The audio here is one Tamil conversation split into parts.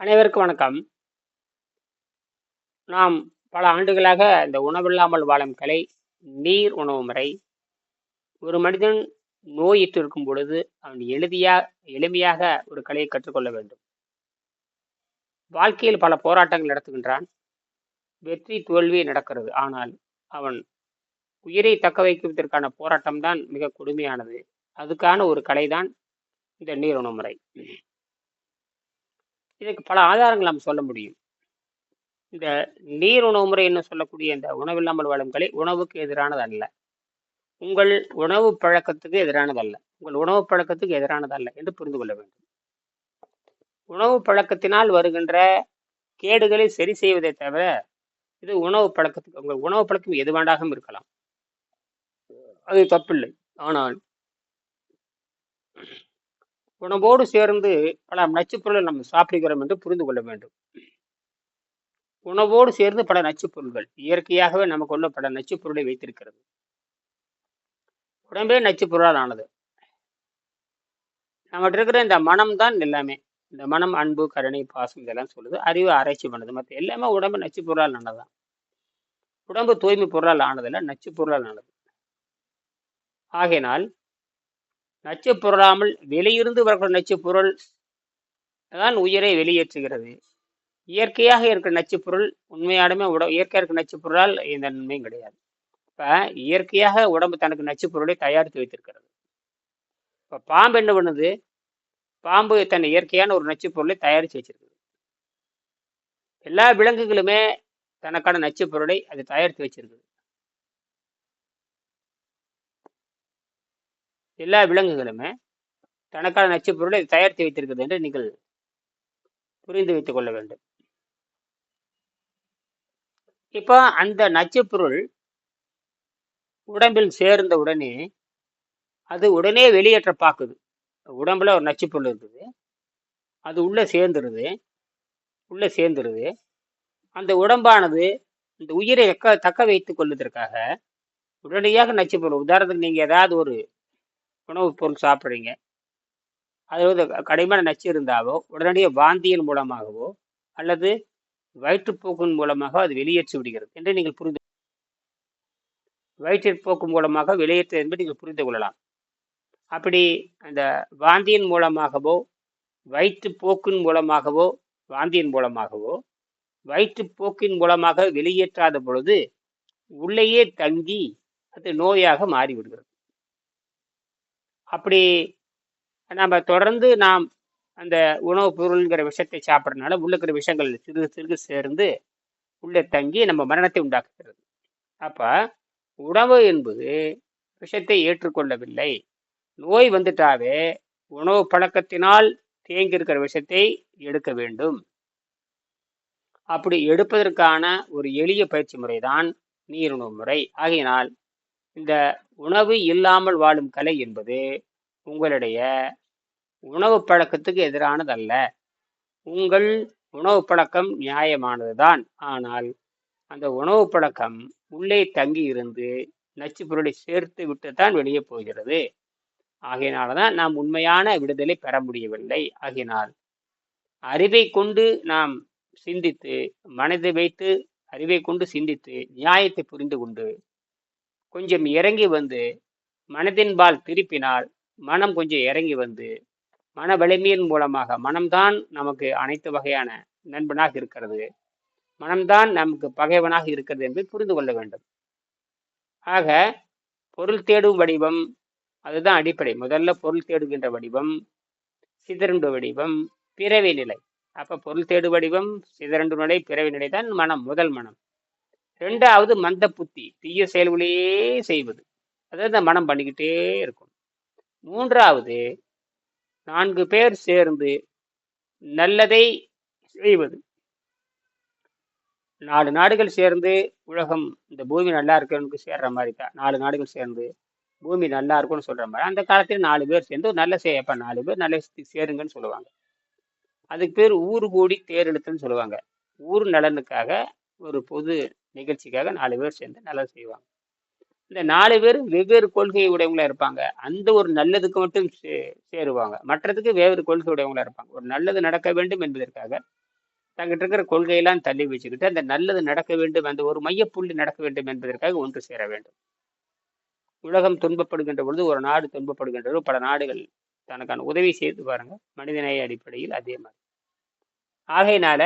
அனைவருக்கும் வணக்கம். நாம் பல ஆண்டுகளாக இந்த உணவில்லாமல் வாழும் கலை நீர் உணவு முறை ஒரு மனிதன் நோயிட்டு இருக்கும் பொழுது அவன் எளிதியா எளிமையாக ஒரு கலையை கற்றுக்கொள்ள வேண்டும். வாழ்க்கையில் பல போராட்டங்கள் நடத்துகின்றான். வெற்றி தோல்வி நடக்கிறது. ஆனால் அவன் உயிரை தக்க வைப்பதற்கான போராட்டம் தான் மிக கொடுமையானது. அதுக்கான ஒரு கலைதான் இந்த நீர் உணவு முறை. இதுக்கு பல ஆதாரங்கள் நாம் சொல்ல முடியும். இந்த நீர் உணவு முறை என்று சொல்லக்கூடிய இந்த உணவில்லாமல் வாழும் கலை உணவுக்கு எதிரானது அல்ல. உங்கள் உணவு பழக்கத்துக்கு எதிரானது அல்ல. உங்கள் உணவு பழக்கத்துக்கு எதிரானது அல்ல என்று புரிந்து கொள்ள வேண்டும். உணவு பழக்கத்தினால் வருகின்ற கேடுகளை சரி செய்வதை தவிர இது உணவு பழக்கத்துக்கு உங்கள் உணவு பழக்கம் எது வேண்டாகவும் இருக்கலாம். அது தப்பில்லை. ஆனால் உணவோடு சேர்ந்து பல நச்சுப்பொருளை நம்ம சாப்பிடுகிறோம் என்று புரிந்து கொள்ள வேண்டும். உணவோடு சேர்ந்து பல நச்சுப்பொருள்கள் இயற்கையாகவே நமக்கு உள்ள பல நச்சுப் பொருளை வைத்திருக்கிறது. உடம்பே நச்சுப்பொருளால் ஆனது. நம்மகிட்ட இருக்கிற இந்த மனம் தான் எல்லாமே. இந்த மனம் அன்பு கருணை பாசம் இதெல்லாம் சொல்லுது. அறிவு ஆராய்ச்சி பண்ணுது மற்ற எல்லாமே உடம்பு நச்சு பொருளால் ஆனதுதான். உடம்பு தூய்மை பொருளால் ஆனதில்ல நச்சு பொருளால் ஆனது. ஆகையினால் நச்சு பொருளாமல் வெளியிருந்து வரக்கூடிய நச்சு பொருள் தான் உயிரை வெளியேற்றுகிறது. இயற்கையாக இருக்கிற நச்சு பொருள் உண்மையாலுமே உட இயற்கையாக இருக்கிற நச்சு பொருளால் எந்த நன்மையும் கிடையாது. இப்போ இயற்கையாக உடம்பு தனக்கு நச்சு பொருளை தயாரித்து வைத்திருக்கிறது. இப்போ பாம்பு என்ன பண்ணுது? பாம்பு தன் இயற்கையான ஒரு நச்சு பொருளை தயாரித்து வச்சிருக்குது. எல்லா விலங்குகளுமே தனக்கான நச்சு பொருளை அது தயாரித்து வச்சிருக்குது. எல்லா விலங்குகளுமே தனக்கான நச்சு பொருளை தயாரித்து வைத்திருக்கிறது என்று நீங்கள் புரிந்து வைத்துக் கொள்ள வேண்டும். இப்போ அந்த நச்சுப் பொருள் உடம்பில் சேர்ந்த உடனே அது உடனே வெளியேற்ற பார்க்குது. உடம்புல ஒரு நச்சுப் பொருள் இருக்குது. அது உள்ளே சேர்ந்துருது. உள்ளே சேர்ந்துருது. அந்த உடம்பானது இந்த உயிரை தக்க தக்க வைத்துக் கொள்வதற்காக உடனடியாக நச்சுப் பொருள். உதாரணத்துக்கு நீங்கள் ஏதாவது ஒரு உணவுப் பொருள் சாப்பிட்றீங்க. அது வந்து கடுமையான நச்சு இருந்தாவோ உடனடியாக வாந்தியின் மூலமாகவோ அல்லது வயிற்றுப்போக்கின் மூலமாக அது வெளியேற்றி விடுகிறது என்று நீங்கள் புரிந்து வயிற்றுப்போக்கு மூலமாக வெளியேற்ற என்பதை நீங்கள் புரிந்து கொள்ளலாம். அப்படி அந்த வாந்தியின் மூலமாகவோ வயிற்றுப்போக்கின் மூலமாகவோ வாந்தியின் மூலமாகவோ வயிற்றுப்போக்கின் மூலமாக வெளியேற்றாத பொழுது உள்ளேயே தங்கி அது நோயாக மாறிவிடுகிறது. அப்படி நம்ம தொடர்ந்து நாம் அந்த உணவுப் பொருள்ங்கிற விஷத்தை சாப்பிட்றதுனால உள்ள இருக்கிற விஷயங்கள் சிறு சிறு சேர்ந்து உள்ளே தங்கி நம்ம மரணத்தை உண்டாக்குகிறது. அப்போ உணவு என்பது விஷத்தை ஏற்றுக்கொள்ளவில்லை. நோய் வந்துட்டாவே உணவு பழக்கத்தினால் தேங்கி இருக்கிற விஷத்தை எடுக்க வேண்டும். அப்படி எடுப்பதற்கான ஒரு எளிய பயிற்சி முறைதான் நீருணவு முறை. ஆகையினால் இந்த உணவு இல்லாமல் வாழும் கலை என்பது உங்களுடைய உணவு பழக்கத்துக்கு எதிரானதல்ல. உங்கள் உணவு பழக்கம் நியாயமானதுதான். ஆனால் அந்த உணவு பழக்கம் உள்ளே தங்கி இருந்து நச்சு பொருளை சேர்த்து விட்டு தான் வெளியே போகிறது. ஆகையினால தான் நாம் உண்மையான விடுதலை பெற முடியவில்லை. ஆகினால் அறிவை கொண்டு நாம் சிந்தித்து மனதை வைத்து அறிவை கொண்டு சிந்தித்து நியாயத்தை புரிந்து கொண்டு கொஞ்சம் இறங்கி வந்து மனதின்பால் திருப்பினால் மனம் கொஞ்சம் இறங்கி வந்து மன வலிமையின் மூலமாக மனம்தான் நமக்கு அனைத்து வகையான நண்பனாக இருக்கிறது. மனம்தான் நமக்கு பகைவனாக இருக்கிறது என்று புரிந்து கொள்ள வேண்டும். ஆக பொருள் தேடும் வடிவம் அதுதான் அடிப்படை. முதல்ல பொருள் தேடுகின்ற வடிவம் சிதறண்டு வடிவம் பிறவி நிலை. அப்ப பொருள் தேடு வடிவம் சிதறண்டு நிலை பிறவி நிலை தான் மனம் முதல் மனம். ரெண்டாவது மந்த புத்தி தீய செயல்களையே செய்வது. அதாவது இந்த மனம் பண்ணிக்கிட்டே இருக்கும் மூன்றாவது நான்கு பேர் சேர்ந்து நல்லதை செய்வது. நாலு நாடுகள் சேர்ந்து உலகம் இந்த பூமி நல்லா இருக்கிறவனுக்கு சேர்ற மாதிரி தான். நாலு நாடுகள் சேர்ந்து பூமி நல்லா இருக்கும்னு சொல்ற மாதிரி. அந்த காலத்தில் நாலு பேர் சேர்ந்து நல்ல செய்யப்ப நாலு பேர் நல்ல சேருங்கன்னு சொல்லுவாங்க. அதுக்கு பேர் ஊர் கூடி தேர் எழுத்துன்னு சொல்லுவாங்க. ஊர் நலனுக்காக ஒரு பொது நிகழ்ச்சிக்காக நாலு பேர் சேர்ந்து நல்லது செய்வாங்க. இந்த நாலு பேர் வெவ்வேறு கொள்கை உடையவங்களா இருப்பாங்க. அந்த ஒரு நல்லதுக்கு மட்டும் சே சேருவாங்க. மற்றதுக்கு வேறு கொள்கை உடையவங்களா இருப்பாங்க. ஒரு நல்லது நடக்க வேண்டும் என்பதற்காக தங்கிட்ட இருக்கிற கொள்கையெல்லாம் தள்ளி வச்சுக்கிட்டு அந்த நல்லது நடக்க வேண்டும் அந்த ஒரு மையப்புள்ளி நடக்க வேண்டும் என்பதற்காக ஒன்று சேர வேண்டும். உலகம் துன்பப்படுகின்ற பொழுது ஒரு நாடு துன்பப்படுகின்ற பல நாடுகள் தனக்கான உதவி செய்து பாருங்க. மனிதநேய அடிப்படையில் அதே மாதிரி. ஆகையினால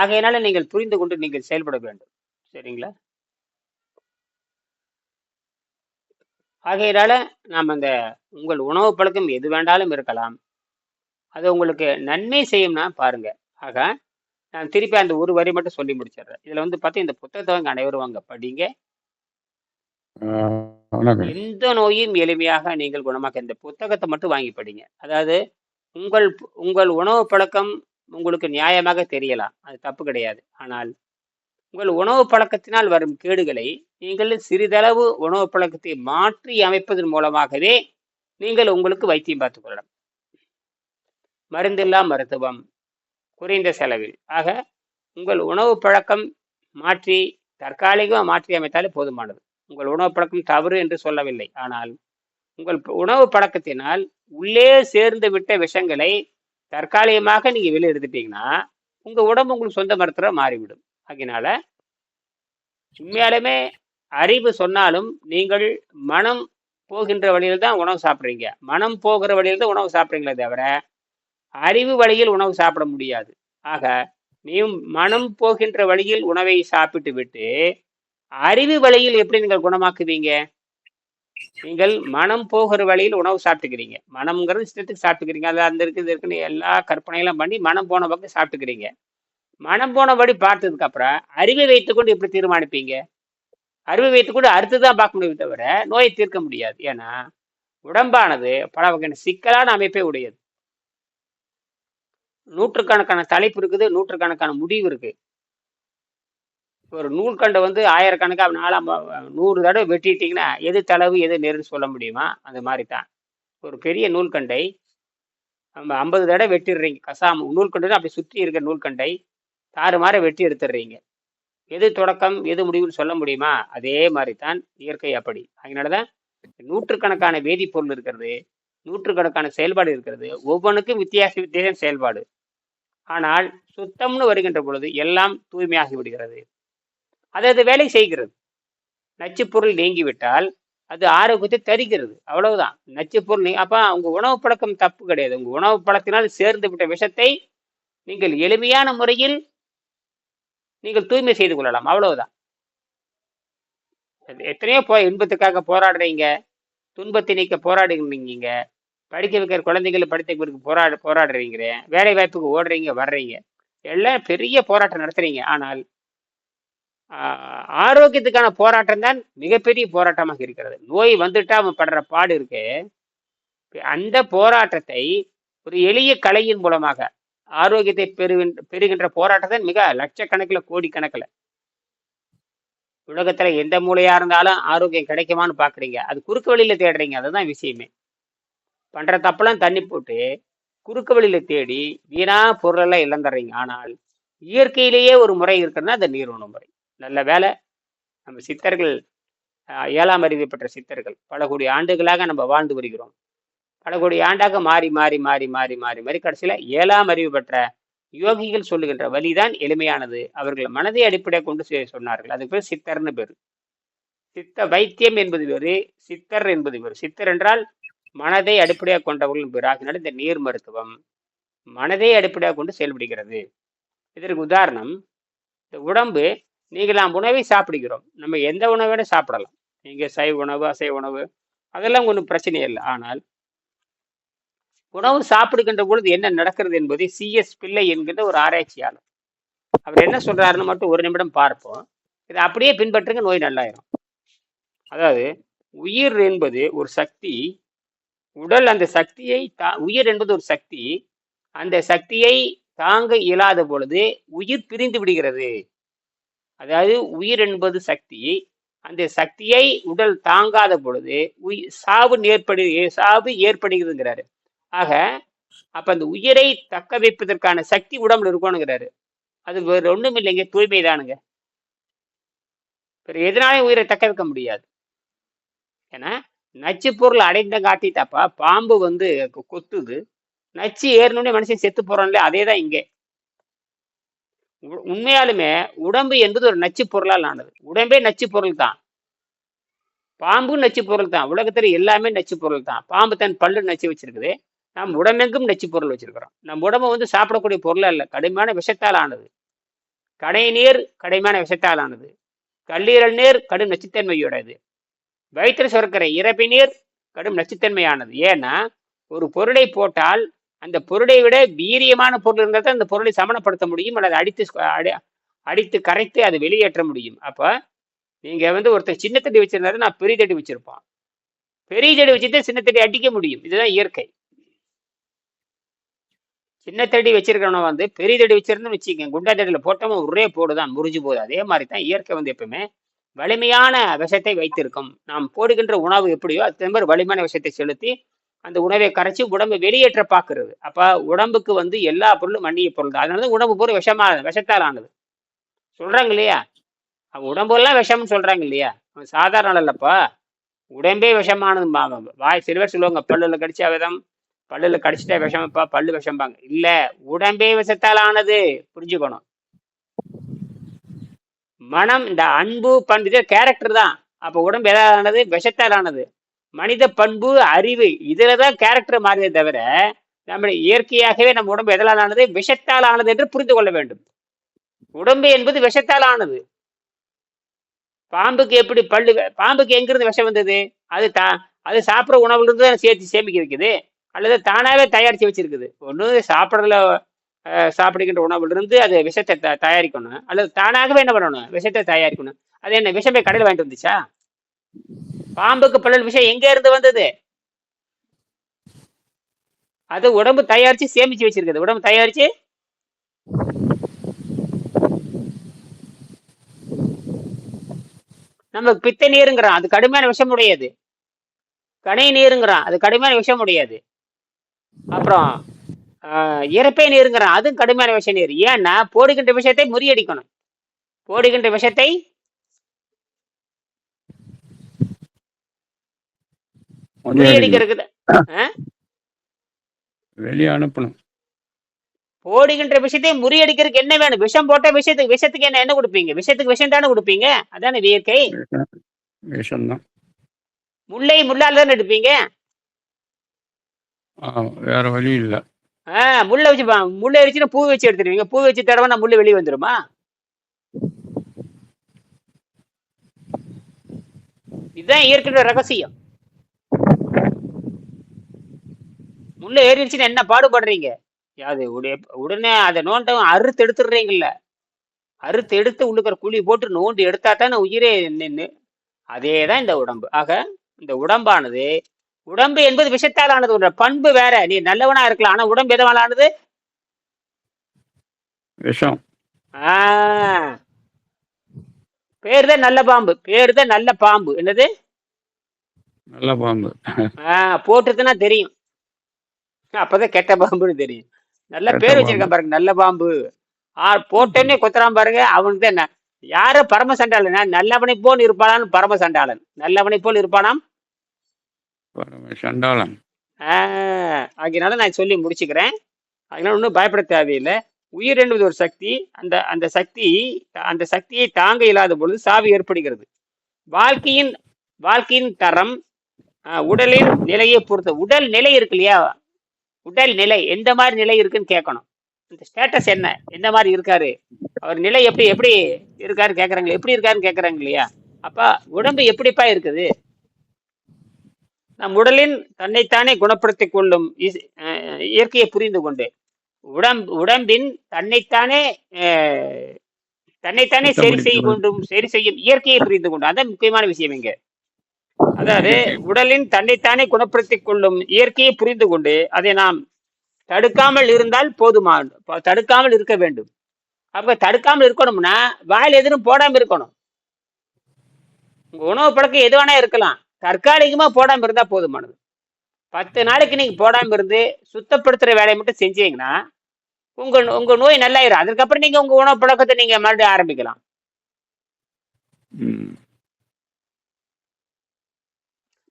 ஆகையினால நீங்கள் புரிந்து கொண்டு நீங்கள் செயல்பட வேண்டும். சரிங்களா? ஆகையினால நாம் அந்த உங்கள் உணவு பழக்கம் எது வேண்டாலும் இருக்கலாம். அது உங்களுக்கு நன்மை செய்யும்னா பாருங்க. ஆக நான் திருப்பி அந்த ஒரு வரி மட்டும் சொல்லி முடிச்சிடுறேன். இதுல வந்து பார்த்தா இந்த புத்தகத்தை வாங்க அனைவரும் வாங்க படிங்க. எந்த நோயும் எளிமையாக நீங்கள் குணமாக்க இந்த புத்தகத்தை மட்டும் வாங்கி படிங்க. அதாவது உங்கள் உங்கள் உணவு பழக்கம் உங்களுக்கு நியாயமாக தெரியலாம். அது தப்பு கிடையாது. ஆனால் உங்கள் உணவு பழக்கத்தினால் வரும் கேடுகளை நீங்கள் சிறிதளவு உணவு பழக்கத்தை மாற்றி அமைப்பதன் மூலமாகவே நீங்கள் உங்களுக்கு வைத்தியம் பார்த்துக் கொள்ளலாம். மருந்தில்லா மருத்துவம் குறைந்த செலவில். ஆக உங்கள் உணவு பழக்கம் மாற்றி தற்காலிகமாக மாற்றி அமைத்தாலே போதுமானது. உங்கள் உணவு பழக்கம் தவறு என்று சொல்லவில்லை. ஆனால் உங்கள் உணவு பழக்கத்தினால் உள்ளே சேர்ந்து விட்ட விஷங்களை தற்காலிகமாக நீங்க வெளியே எடுத்துட்டீங்கன்னா உங்க உடம்பு உங்களுக்கு சொந்த மருத்துவ மாறிவிடும். அதனால உண்மையாலுமே அறிவு சொன்னாலும் நீங்கள் மனம் போகின்ற வழியில் தான் உணவு சாப்பிட்றீங்க. மனம் போகிற வழியில் தான் உணவு சாப்பிட்றீங்களே தவிர அறிவு வழியில் உணவு சாப்பிட முடியாது. ஆக நீ மனம் போகின்ற வழியில் உணவை சாப்பிட்டு விட்டு அறிவு வழியில் எப்படி நீங்கள் குணமாக்குவீங்க? நீங்கள் மனம் போகிற வழியில் உணவு சாப்பிட்டுக்கிறீங்க. மனம்ங்கிறது இஷ்டத்துக்கு சாப்பிட்டுக்கிறீங்க. அது அந்த இருக்குது இருக்குன்னு எல்லா கற்பனையெல்லாம் பண்ணி மனம் போன பக்கம் சாப்பிட்டுக்கிறீங்க. மனம் போனபடி பார்த்ததுக்கு அப்புறம் அறிவை வைத்துக்கொண்டு எப்படி தீர்மானிப்பீங்க? அறிவை வைத்துக்கொண்டு அடுத்துதான் பார்க்க முடியும் தவிர நோயை தீர்க்க முடியாது. ஏன்னா உடம்பானது பல வகையான சிக்கலான அமைப்பே உடையது. நூற்றுக்கணக்கான தலைப்பு இருக்குது நூற்றுக்கணக்கான முடிவு இருக்கு ஒரு நூல்கண்டை வந்து ஆயிரக்கணக்காக நாலாம் நூறு தடவை வெட்டிட்டீங்கன்னா எது தளவு எது நேருன்னு சொல்ல முடியுமா? அந்த மாதிரி தான் ஒரு பெரிய நூல்கண்டை நம்ம ஐம்பது தடவை வெட்டிடுறீங்க. கசாம நூல்கண்டு அப்படி சுற்றி இருக்க நூல்கண்டை தாறுமாற வெட்டி எடுத்துடுறீங்க. எது தொடக்கம் எது முடிவுன்னு சொல்ல முடியுமா? அதே மாதிரி தான் இயற்கை அப்படி. அதனால தான் நூற்றுக்கணக்கான வேதிப்பொருள் இருக்கிறது நூற்றுக்கணக்கான செயல்பாடு இருக்கிறது. ஒவ்வொன்றுக்கும் வித்தியாச வித்தியாச செயல்பாடு. ஆனால் சுத்தம்னு வருகின்ற பொழுது எல்லாம் தூய்மையாகி விடுகிறது. அது அது வேலை செய்கிறது. நச்சுப்பொருள் நீங்கிவிட்டால் அது ஆரோக்கியத்தை தருகிறது. அவ்வளவுதான். நச்சுப்பொருள் நீ அப்போ உங்க உணவு பழக்கம் தப்பு கிடையாது. உங்க உணவு பழத்தினால் சேர்ந்து விட்ட விஷத்தை நீங்கள் எளிமையான முறையில் நீங்கள் தூய்மை செய்து கொள்ளலாம். அவ்வளவுதான். எத்தனையோ போ இன்பத்துக்காக போராடுறீங்க. துன்பத்தை நீக்க போராடுறீங்க படிக்க வைக்கிற குழந்தைகளை படித்த வைக்கிறதுக்கு போராடு போராடுறீங்க. வேலை வாய்ப்புக்கு ஓடுறீங்க வர்றீங்க. எல்லாம் பெரிய போராட்டம் நடத்துறீங்க. ஆனால் ஆரோக்கியத்துக்கான போராட்டம் தான் மிகப்பெரிய போராட்டமாக இருக்கிறது. நோய் வந்துட்டா அவன் படுற பாடு இருக்கு. அந்த போராட்டத்தை ஒரு எளிய கலையின் மூலமாக ஆரோக்கியத்தை பெறுகின்ற பெறுகின்ற போராட்டத்தை மிக லட்சக்கணக்கில் கோடிக்கணக்கில். உலகத்துல எந்த மூலையா இருந்தாலும் ஆரோக்கியம் கிடைக்குமான்னு பாக்குறீங்க. அது குறுக்கு வழியில தேடுறீங்க. அதுதான் விஷயமே. பண்ற தப்பெல்லாம் தண்ணி போட்டு குறுக்கு வழியில தேடி வீணா பொருளெல்லாம் இழந்துடுறீங்க. ஆனால் இயற்கையிலேயே ஒரு முறை இருக்குன்னா அந்த நீர்வண முறை. நல்ல வேலை. நம்ம சித்தர்கள் ஏழாம் அறிவு பெற்ற சித்தர்கள். பல கோடி ஆண்டுகளாக நம்ம வாழ்ந்து வருகிறோம். பல கோடி ஆண்டாக மாறி மாறி மாறி மாறி மாறி மாறி கடைசியில் ஏழாம் அறிவு பெற்ற யோகிகள் சொல்லுகின்ற வழிதான் எளிமையானது. அவர்கள் மனதை அடிப்படையாக கொண்டு செ- சொன்னார்கள். அதுக்கு பேர் சித்தர்னு பேர். சித்த வைத்தியம் என்பது வேறு சித்தர் என்பது வேறு. சித்தர் என்றால் மனதை அடிப்படையாக கொண்டவர்கள் பேர். ஆகினால இந்த நீர் மருத்துவம் மனதை அடிப்படையாக கொண்டு செயல்படுகிறது. இதற்கு உதாரணம் இந்த உடம்பு நீங்கள் நாம் உணவை சாப்பிடுகிறோம். நம்ம எந்த உணவை சாப்பிடலாம். நீங்கள் சைவ உணவு அசைவ உணவு அதெல்லாம் ஒன்றும் பிரச்சனை இல்லை. ஆனால் உணவு சாப்பிடுகின்ற பொழுது என்ன நடக்கிறது என்பதை சிஎஸ் பிள்ளை என்கின்ற ஒரு ஆராய்ச்சியாளர் அவர் என்ன சொல்றாருன்னு மட்டும் ஒரு நிமிடம் பார்ப்போம். இதை அப்படியே பின்பற்றுங்க நோய் நல்லாயிரும். அதாவது உயிர் என்பது ஒரு சக்தி உடல் அந்த சக்தியை தா உயிர் என்பது ஒரு சக்தி அந்த சக்தியை தாங்க இயலாத பொழுது உயிர் பிரிந்து விடுகிறது. அதாவது உயிர் என்பது சக்தி. அந்த சக்தியை உடல் தாங்காத பொழுது உயிர் சாவு ஏற்படு சாவு ஏற்படுகிறதுங்கிறாரு. ஆக அப்ப அந்த உயிரை தக்க வைப்பதற்கான சக்தி உடம்புல இருக்கணுங்கிறாரு. அது வேற ஒண்ணும் இல்லைங்க தூய்மை தானுங்க. வேற எதனாலே உயிரை தக்க வைக்க முடியாது. ஏன்னா நச்சு பொருள் அடைந்த காட்டிட்டாப்பா பாம்பு வந்து கொ- கொத்துது. நச்சு ஏறணும்னே மனுஷன் செத்து போறான்ல அதே தான் இங்கே. உண்மையாலுமே உடம்பு என்பது ஒரு நச்சு பொருளால் ஆனது. உடம்பே நச்சு பொருள் தான் பாம்பும் நச்சு பொருள் தான் உலகத்துல எல்லாமே நச்சு பொருள் தான் பாம்பு தன் பல்லு நச்சு வச்சிருக்குது. நாம் உடம்பெங்கும் நச்சு பொருள் வச்சிருக்கிறோம். நம்ம உடம்பு வந்து சாப்பிடக்கூடிய பொருள் அல்ல. கடுமையான விஷத்தால் ஆனது. கடை நீர் கடுமையான விஷத்தால் ஆனது. கல்லீரல் நீர் கடும் நச்சுத்தன்மையுடையது. வயிற்று சுரக்கிற இறப்பி நீர் கடும் நச்சுத்தன்மையானது. ஏன்னா ஒரு பொருளை போட்டால் அந்த பொருளை விட வீரியமான பொருள் இருந்தால் தான் அந்த பொருளை சமணப்படுத்த முடியும் அல்லது அடித்து அடி- அடித்து கரைத்து அதை வெளியேற்ற முடியும். அப்போ நீங்கள் வந்து ஒருத்தர் சின்ன தடி வச்சிருந்தாரு நான் பெரிய தடி வச்சிருப்பான். பெரிய தடி வச்சுட்டு சின்ன தடி அடிக்க முடியும். இதுதான் இயற்கை. சின்ன தடி வச்சிருக்கிறவன வந்து பெரிய தடி வச்சிருந்தோம்னு வச்சுக்கோங்க குண்டா தடியில் போட்டவன் ஒரே போடுதான் முறிஞ்சு போகுது. அதே மாதிரி தான் இயற்கை வந்து எப்பவுமே வலிமையான விஷத்தை வைத்திருக்கும். நாம் போடுகின்ற உணவு எப்படியோ அது மாதிரி வலிமையான விஷத்தை செலுத்தி அந்த உணவை கரைச்சி உடம்பு வெளியேற்ற பார்க்கறது. அப்போ உடம்புக்கு வந்து எல்லா பொருளும் மண்ணிய பொருள் தான். அதனால தான் உடம்பு பூரா விஷமானது விஷத்தால் ஆனது சொல்கிறாங்க இல்லையா? அவன் உடம்பெல்லாம் விஷம்னு சொல்கிறாங்க இல்லையா? அவன் சாதாரண இல்லைப்பா உடம்பே விஷமானது வாய் சிறுவர் சொல்லுவாங்க பல்லுல கடிச்சா விதம் பல்லுல கடிச்சிட்டா விஷமப்பா பல்லு விஷம்பாங்க. இல்லை உடம்பே விஷத்தால் ஆனது புரிஞ்சுக்கணும். மனம் இந்த அன்பு பண்பு கேரக்டர் தான். அப்போ உடம்பு எதாவது ஆனது விஷத்தால் ஆனது மனித பண்பு அறிவு இதில் தான் கேரக்டர் மாறியதே தவிர நம்முடைய இயற்கையாகவே நம்ம உடம்பு எதனால் ஆனது விஷத்தால் ஆனது என்று புரிந்து கொள்ள வேண்டும். உடம்பு என்பது விஷத்தால் ஆனது பாம்புக்கு எப்படி பல்லு பாம்புக்கு எங்கிருந்து விஷம் வந்தது? அது தா அது சாப்பிட்ற உணவுல இருந்து தான் சேர்த்து சேமிக்க வைக்குது. அல்லது தானாகவே தயாரிச்சு வச்சிருக்குது. ஒன்று சாப்பிட்றதுல சாப்பிடுகின்ற உணவுல இருந்து அது விஷத்தை த- தயாரிக்கணும். அல்லது தானாகவே என்ன பண்ணணும்? விஷத்தை தயாரிக்கணும். அது என்ன விஷமே கடையில் வாங்கிட்டு வந்துச்சா? பாம்புக்கு பல்லல் விஷம் எங்க இருந்து வந்தது? அது உடம்பு தயாரிச்சு சேமிச்சு வச்சிருக்குது. உடம்பு தயாரிச்சு? நம்ம பித்த நீருங்கிறான். அது கடுமையான விஷம் உடையது. கனை நீருங்கிறான். அது கடுமையான விஷம் உடையது. அப்புறம் இறப்பை நீருங்கிறான். அதுவும் கடுமையான விஷ நீர். ஏன்னா போடுகின்ற விஷயத்தை முறியடிக்கணும். போடுகின்ற விஷத்தை முறியடிக்கிறதுக்கு? வெளியே அனுப்பணும். போடுகின்ற விஷயத்தை முறியடிக்கிறதுக்கு என்ன வேணும்? விஷம் போட்ட விஷயத்துக்கு விஷத்துக்கு என்ன என்ன கொடுப்பீங்க? விஷத்துக்கு விஷம் தானே கொடுப்பீங்க? அதானே இயற்கை விஷம் விஷம்தான். முல்லை முள்ளால் தானே எடுப்பீங்க? வேற வழி இல்லை. ஆ முள்ளை வச்சு பா- முள்ளை வச்சுன்னா பூ வச்சு எடுத்துருவீங்க. பூ வச்சு தடவை முள்ளு வெளியே வந்துருமா? இதுதான் இயற்கையோட ரகசியம். முள்ளு ஏறிடுச்சுன்னா என்ன பாடுபடுறீங்க? அது உடைய- உடனே அதை நோண்டவும் அறுத்து எடுத்துடுறீங்கல்ல. அறுத்து எடுத்து உள்ளுக்கிற குழி போட்டு நோண்டி எடுத்தா தானே உயிரே நின்று அதே தான் இந்த உடம்பு. ஆக இந்த உடம்பானது உடம்பு என்பது விஷத்தால் ஆனது ஒரு பண்பு வேற. நீ நல்லவனா இருக்கலாம். ஆனா உடம்பு எதவால் ஆனது விஷம். பேர் தான் நல்ல பாம்பு. பேர் தான் நல்ல பாம்பு. என்னது? நல்ல பாம்பு. போட்டுதுன்னா தெரியும். அப்பதான் கெட்ட பாம்புன்னு தெரியும். நல்ல பேர். வச்சிருக்கான் பாருங்க நல்ல பாம்பு. ஆ போட்டோன்னே கொத்துறான் பாருங்க அவனுக்கு தான் யார பரம சண்டாளன் நல்லவனை போல் இருப்பானான்னு பரம சண்டாளன் நல்லவனை போல் இருப்பானாம்? சண்டாளன் அதனால நான் சொல்லி முடிச்சுக்கிறேன். அதனால ஒன்றும் பயப்பட தேவையில்லை. உயிர் என்பது ஒரு சக்தி. அந்த அந்த சக்தி அந்த சக்தியை தாங்க இல்லாத பொழுது சாவு ஏற்படுகிறது. வாழ்க்கையின் வாழ்க்கையின் தரம் உடலின் நிலையை பொறுத்த உடல் நிலை இருக்கு இல்லையா? உடல் நிலை எந்த மாதிரி நிலை இருக்குன்னு கேட்கணும். இந்த ஸ்டேட்டஸ் என்ன? எந்த மாதிரி இருக்காரு? அவர் நிலை எப்படி எப்படி இருக்காரு கேட்குறாங்க எப்படி இருக்காருன்னு கேட்குறாங்க இல்லையா? அப்ப உடம்பு எப்படிப்பா இருக்குது? நம் உடலின் தன்னைத்தானே குணப்படுத்திக் கொள்ளும் இயற்கையை புரிந்து கொண்டு. உடம்பு உடம்பின் தன்னைத்தானே தன்னைத்தானே சரி செய்து கொண்டும் சரி செய்யும் இயற்கையை புரிந்து கொண்டு. அதான் முக்கியமான விஷயம் இங்க. அதாவது உடலின் தன்னைத்தானே குணப்படுத்திக் கொள்ளும் இயற்கையை புரிந்து கொண்டு அதை நாம் தடுக்காமல் இருந்தால் போதுமா தடுக்காமல் இருக்க வேண்டும். அப்ப தடுக்காமல் இருக்கணும்னா வாயில் எதிரும் போடாம இருக்கணும். உங்க உணவு பழக்கம் எது வேணா இருக்கலாம். தற்காலிகமா போடாம இருந்தா போதுமானது. பத்து நாளைக்கு நீங்க போடாம இருந்து சுத்தப்படுத்துற வேலையை மட்டும் செஞ்சீங்கன்னா உங்க உங்க நோய் நல்லாயிரும். அதுக்கப்புறம் நீங்க உங்க உணவு பழக்கத்தை நீங்க மறுபடியும் ஆரம்பிக்கலாம்.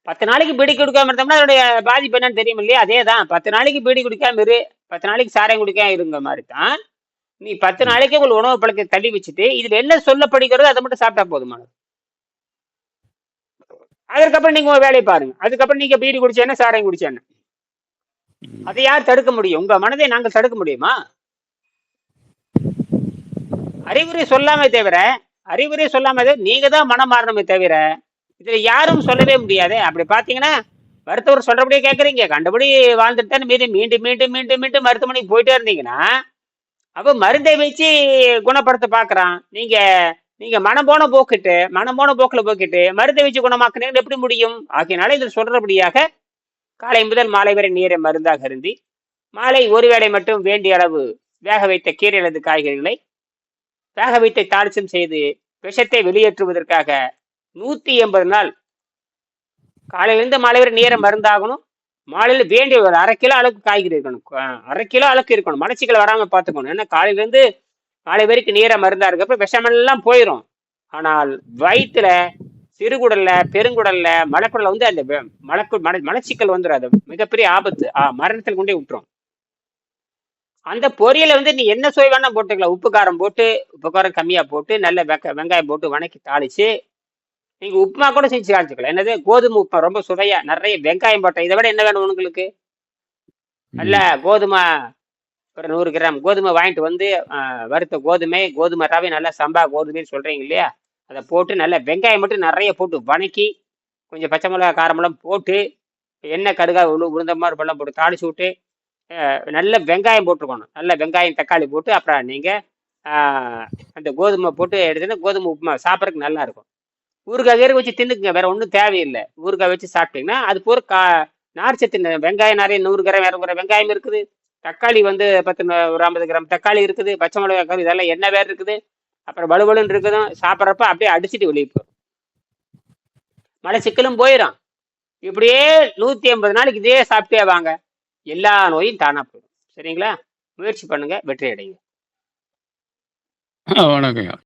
பத்து நாளைக்கு பீடி குடிக்காம இருந்தோம்னா அதோடைய பாதிப்பு என்னன்னு தெரியும் இல்லையா அதே தான் பத்து நாளைக்கு பீடி குடிக்காம இரு. பத்து நாளைக்கு சாராயம் குடிக்காம இருங்க மாதிரி தான் நீ பத்து நாளைக்கு உங்கள் உணவு பழக்கத்தை தள்ளி வச்சுட்டு இதுல என்ன சொல்லப்படுகிறதோ அதை மட்டும் சாப்பிட்டா போதுமானது. அதுக்கப்புறம் நீங்க உங்க வேலையை பாருங்க. அதுக்கப்புறம் நீங்க பீடி குடிச்சேன்னா சாராயம் குடிச்சேன்னு. அதை யார் தடுக்க முடியும்? உங்க மனதை நாங்கள் தடுக்க முடியுமா? அறிவுரை சொல்லாமே தவிர அறிவுரை சொல்லாம நீங்க தான் மனம் மாறணுமே தவிர இதுல யாரும் சொல்லவே முடியாது. அப்படி பாத்தீங்கன்னா மருத்துவர் சொல்றபடியே கேக்குறீங்க. கண்டபடி வாழ்ந்துட்டு தான் மீறி மீண்டும் மீண்டும் மீண்டும் மீண்டும் மருத்துவமனைக்கு போயிட்டே இருந்தீங்கன்னா அப்ப மருந்தை வச்சு குணப்படுத்த பாக்குறான். நீங்க நீங்க மனம் போன போக்கிட்டு மனம் போன போக்கில் போக்கிட்டு மருந்தை வச்சு குணமாக்குனீங்க எப்படி முடியும்? ஆகையினால இதில் சொல்றபடியாக காலை முதல் மாலை வரை நீரை மருந்தாக அருந்தி மாலை ஒரு வேளை மட்டும் வேண்டிய அளவு வேக வைத்த கீரை அல்லது காய்கறிகளை வேக வைத்து தாளிச்சம் செய்து விஷத்தை வெளியேற்றுவதற்காக நூத்தி எண்பது நாள். காலையிலேருந்து மாலை வரை நேரம் மருந்தாகணும். மாலையில் வேண்டிய ஒரு அரை கிலோ அளவுக்கு காய்கறி இருக்கணும். அரை கிலோ அளவுக்கு இருக்கணும். மலச்சிக்கல் வராம பார்த்துக்கணும். ஏன்னா காலையிலேருந்து மாலை வரைக்கும் நீரை மருந்தா இருக்கப்ப விஷமெல்லாம் போயிடும் ஆனால் வயிற்றுல சிறுகுடல்ல பெருங்குடல்ல மலக்குடல்ல வந்து அந்த மலக்கு மல மலச்சிக்கல் வந்துடும் அது மிகப்பெரிய ஆபத்து. ஆ, மரணத்தில் கொண்டே விட்டுரும் அந்த பொரியலை வந்து நீ என்ன சுவை வேணா போட்டுக்கலாம். உப்பு காரம் போட்டு உப்பு காரம் கம்மியா போட்டு நல்ல வெக்க வெங்காயம் போட்டு வணக்கி தாளிச்சு நீங்க உப்புமா கூட செஞ்சு காமிச்சுக்கலாம். என்னது? கோதுமை உப்புமா ரொம்ப சுவையா நிறைய வெங்காயம் போட்ட இதை விட என்ன வேணும் உங்களுக்கு? நல்ல கோதுமை ஒரு நூறு கிராம் கோதுமை வாங்கிட்டு வந்து வறுத்த கோதுமை கோதுமை ரவை நல்லா சம்பா கோதுமைன்னு சொல்றீங்க இல்லையா? அதை போட்டு நல்லா வெங்காயம் மட்டும் நிறைய போட்டு வணக்கி கொஞ்சம் பச்சை மிளகா காரமெல்லாம் போட்டு எண்ணெய் கடுகா உளு உளுந்த மாதிரி பழம் போட்டு தாளிச்சு விட்டு நல்ல வெங்காயம் போட்டுருக்கணும். நல்ல வெங்காயம் தக்காளி போட்டு அப்புறம் நீங்கள் அந்த கோதுமை போட்டு எடுத்தீங்கன்னா கோதுமை உப்புமா சாப்பிட்றதுக்கு நல்லா இருக்கும். ஊறுகாய் கீரை வச்சு தின்னுக்குங்க. வேற ஒன்றும் தேவையில்லை. ஊறுகாய் வச்சு சாப்பிட்டீங்கன்னா அது பூரா கா நார்ச்சத்து வெங்காயம் நிறைய நூறு கிராம் இரநூறு வெங்காயம் இருக்குது. தக்காளி வந்து பத்து ஒரு ஐம்பது கிராம் தக்காளி இருக்குது. பச்சை மிளகாய் கறி இதெல்லாம் என்ன வேறு இருக்குது. அப்புறம் வலுவலுன்னு இருக்குதும் சாப்பிட்றப்ப அப்படியே அடிச்சுட்டு வெளியே மழை சிக்கலும் போயிடும் இப்படியே நூற்றி ஐம்பது நாளைக்கு இதே சாப்பிட்டே வாங்க. எல்லா நோயும் தானாக போயிடும் சரிங்களா? முயற்சி பண்ணுங்க. வெற்றி அடைங்க வணக்கம்